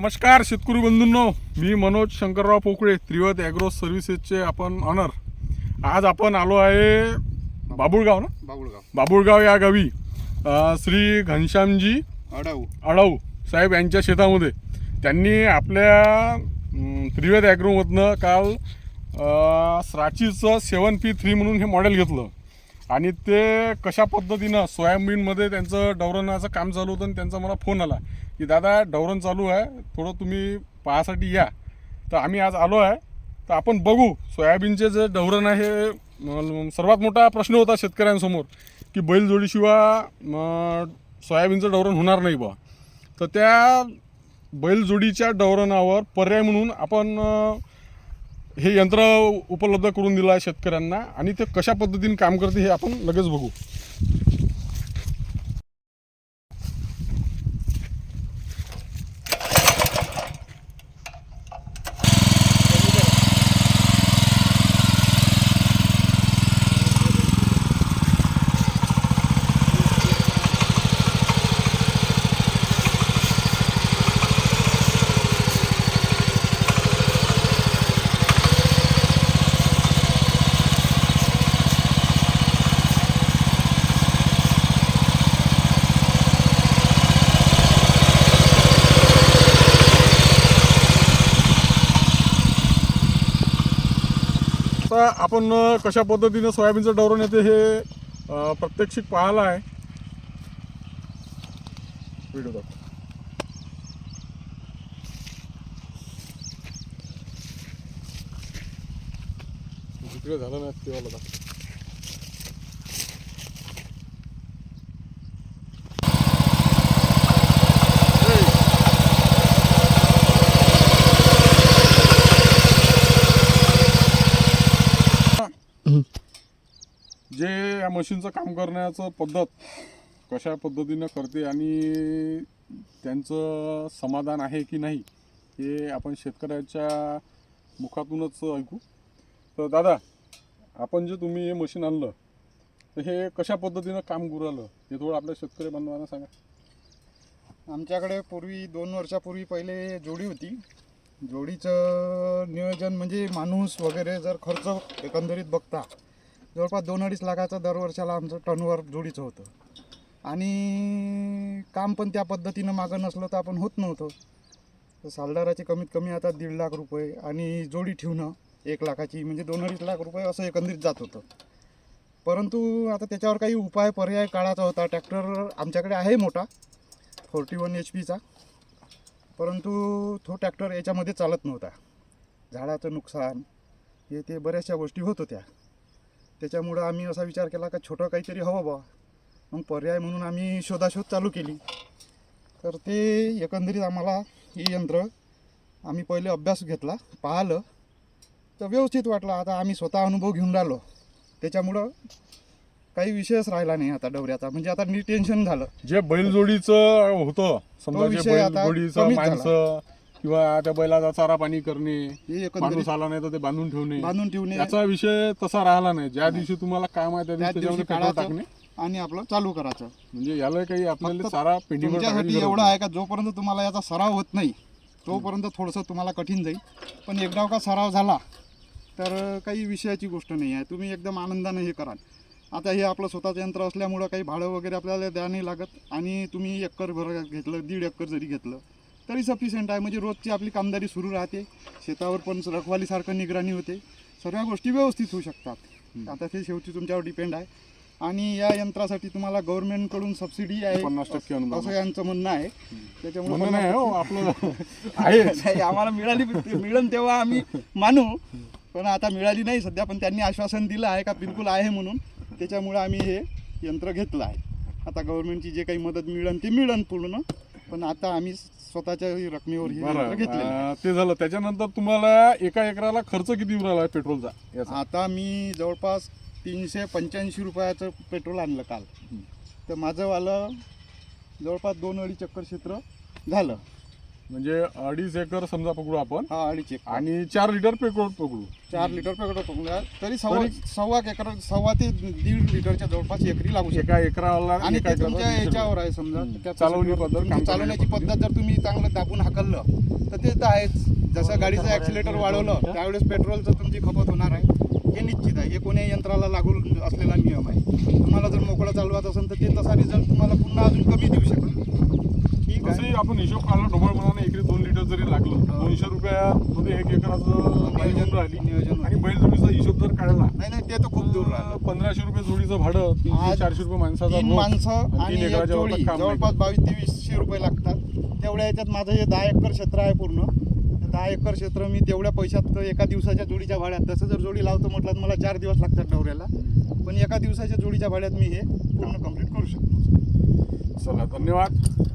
नमस्कार शेतकरी बंधूंनो. मी मनोज शंकरराव पोकळे त्रिवत ॲग्रो सर्व्हिसेसचे आपण ऑनर आज आपण आलो आहे बाबुळगाव ना? बाबुळगाव. बाबुळगाव या गावी. अ, श्री घनश्यामजी अडाऊ आडाऊ साहेब यांच्या शेतामध्ये. त्यांनी आपल्या त्रिवेद ॲग्रोमधनं काल अ, स्राचीचं सेवन पी थ्री म्हणून हे मॉडेल घेतलं. आणि ते कशा पद्धतीनं सोयाबीनमध्ये त्यांचं डवरणाचं काम चालू होतं आणि त्यांचा मला फोन आला की दादा डवरण चालू आहे. थोडं तुम्ही पाहासाठी या. तर आम्ही आज आलो आहे. तर आपण बघू सोयाबीनचे जे डवरण आहे हे सर्वात मोठा प्रश्न होता शेतकऱ्यांसमोर की बैलजोडीशिवाय सोयाबीनचं डवरण होणार नाही बा. तर त्या बैलजोडीच्या डवरणावर पर्याय म्हणून आपण हे यंत्र उपलब्ध करून दिलं आहे शेतकऱ्यांना आणि ते कशा पद्धतीने काम करते हे आपण लगेच बघू. आता आपण कशा पद्धतीनं सोयाबीनचं डवरण येते हे प्रत्यक्षिक पाहायला आहे व्हिडिओ दाखव. झालं नाही तेव्हा दाखव. जे या मशीनचं काम करण्याचं पद्धत कशा पद्धतीनं करते आणि त्यांचं समाधान आहे की नाही हे आपण शेतकऱ्याच्या मुखातूनच ऐकू. तर दादा आपण जे तुम्ही हे मशीन आणलं तर हे कशा पद्धतीनं काम करू राहिलं हे थोडं आपल्या शेतकरी बांधवांना सांगा. आमच्याकडे पूर्वी दोन वर्षापूर्वी पहिले जोडी होती. जोडीचं नियोजन म्हणजे माणूस वगैरे जर खर्च एकंदरीत बघता जवळपास दोन अडीच लाखाचं दर वर्षाला आमचं टनवर जोडीचं होतं. आणि काम पण त्या पद्धतीनं मागं नसलं तर आपण होत नव्हतं. तर सालदाराचे कमीत कमी आता दीड लाख रुपये आणि जोडी ठेवणं एक लाखाची म्हणजे दोन अडीच लाख रुपये असं एकंदरीत जात होतं. परंतु आता त्याच्यावर काही उपाय पर्याय काढायचा होता. ट्रॅक्टर आमच्याकडे आहे मोठा फोर्टी वन एच पीचा. परंतु तो ट्रॅक्टर याच्यामध्ये चालत नव्हता. झाडाचं नुकसान हे ते बऱ्याचशा गोष्टी होत होत्या. त्याच्यामुळं आम्ही असा विचार केला का छोटं काहीतरी हवं बा. मग पर्याय म्हणून आम्ही शोधाशोध चालू केली. तर ते एकंदरीत आम्हाला हे यंत्र आम्ही पहिले अभ्यास घेतला पाहिलं. तर व्यवस्थित वाटलं. आता आम्ही स्वतः अनुभव घेऊन राहिलो. त्याच्यामुळं काही विषयच राहिला नाही आता डवऱ्याचा म्हणजे आता नी टेन्शन झालं. जे बैलजोडीचं होतं समजा जे विषय आता बैलजोडीचं कमीच झाला. माणसं किंवा त्या बैलाचा चारा पाणी करणे हे एकंदरीत माणूस आला नाही तर ते बांधून ठेवणे बांधून ठेवणे. याचा विषय तसा राहिला नाही. ज्या दिवशी तुम्हाला काम आहे त्या दिवशी दिवशी त्याच्यामध्ये पेट्रोल काढायचं टाकणे. आणि आपलं चालू करायचं. म्हणजे याला काही आपल्याला फक्त चारा तुमच्यासाठी एवढं आहे का जोपर्यंत तुम्हाला याचा सराव होत नाही तोपर्यंत थोडंसं तुम्हाला कठीण जाईल. पण एकदा का सराव झाला तर काही विषयाची गोष्ट नाही आहे. तुम्ही एकदम आनंदाने हे कराल. आता हे आपलं स्वतःचं यंत्र असल्यामुळं काही भाडं वगैरे आपल्याला द्या नाही लागत. आणि तुम्ही एकर भर घेतलं दीड एकर जरी घेतलं तरी सफिशियंट आहे. म्हणजे रोजची आपली कामदारी सुरू राहते. शेतावर पण रखवालीसारखं निगराणी होते. सर्व गोष्टी व्यवस्थित होऊ शकतात. आता ते शेवटी तुमच्यावर डिपेंड आहे. आणि या यंत्रासाठी तुम्हाला गव्हर्नमेंटकडून सबसिडी आहे. पन्नास टक्के असं यांचं म्हणणं आहे. त्याच्यामुळे नाही हो आपलं आहे आम्हाला मिळाली मिळून तेव्हा आम्ही मानू. पण आता मिळाली नाही सध्या पण त्यांनी आश्वासन दिलं आहे का बिलकुल आहे म्हणून. त्याच्यामुळे आम्ही हे यंत्र घेतलं आहे. आता गव्हर्नमेंटची जे काही मदत मिळेल ते मिळेल पूर्ण पण आता आम्ही स्वतःच्या रकमेवर हे यंत्र घेतलेलं आहे. ते झालं. त्याच्यानंतर तुम्हाला एका एकराला खर्च किती येऊ राहिला पेट्रोलचा याचा? आता मी जवळपास तीनशे पंच्याऐंशी रुपयाचं पेट्रोल आणलं काल. तर माझंवालं जवळपास दोन अडीच चक्कर क्षेत्र झालं. म्हणजे अडीच एकर समजा पकडू आपण. हा अडीच एक आणि चार लिटर पेट्रोल पकडू. चार लिटर पेट्रोल पकडूया तरी सव्वा सव्वा एकर सव्वा ते दीड लिटरच्या जवळपास एकरी लागू शकते. एका एकराला आणि एका ते एकराला तुमच्या याच्यावर. आहे समजा. त्या चालवणी तुमची पद्धत, काम चालवण्याची करण्याची पद्धत जर तुम्ही चांगलं दाबून हाकललं तर ते तर आहेच. जसं गाडीचं ऍक्सिलेटर वाढवलं त्यावेळेस पेट्रोलचं तुमची खपत होणार आहे. हे निश्चित आहे. हे कोण्याही यंत्राला लागू असलेला नियम आहे. तुम्हाला जर मोकळं चालवत असेल तर ते तसा रिझल्ट तुम्हाला पुन्हा अजून कमी देऊ शकत आपण हिशोब काढला ढोबळ मनाने एकरी दोन लिटर जरी लागलं दोनशे रुपयामध्ये एक एकराचं होऊन राहिली. नियोजन आणि बैलजोडीचा हिशोब जर काढला. नाही नाही ते तर खूप दूर राहिलं. पंधराशे रुपये जोडीचं भाडं तीनशे चारशे रुपये माणसाचा माणसं आणि एक जोडी. जवळपास बावीस तेवीसशे रुपये लागतात. तेवढ्या याच्यात माझं हे दहा एकर क्षेत्र आहे पूर्ण. ते दहा एकर क्षेत्र मी तेवढ्या पैशात एका दिवसाच्या जोडीच्या भाड्यात तसं जर जोडी लावतो म्हटलं तर मला चार दिवस लागतात डवऱ्याला पण एका दिवसाच्या जोडीच्या भाड्यात मी हे पूर्ण कंप्लीट करू शकतो. चला धन्यवाद.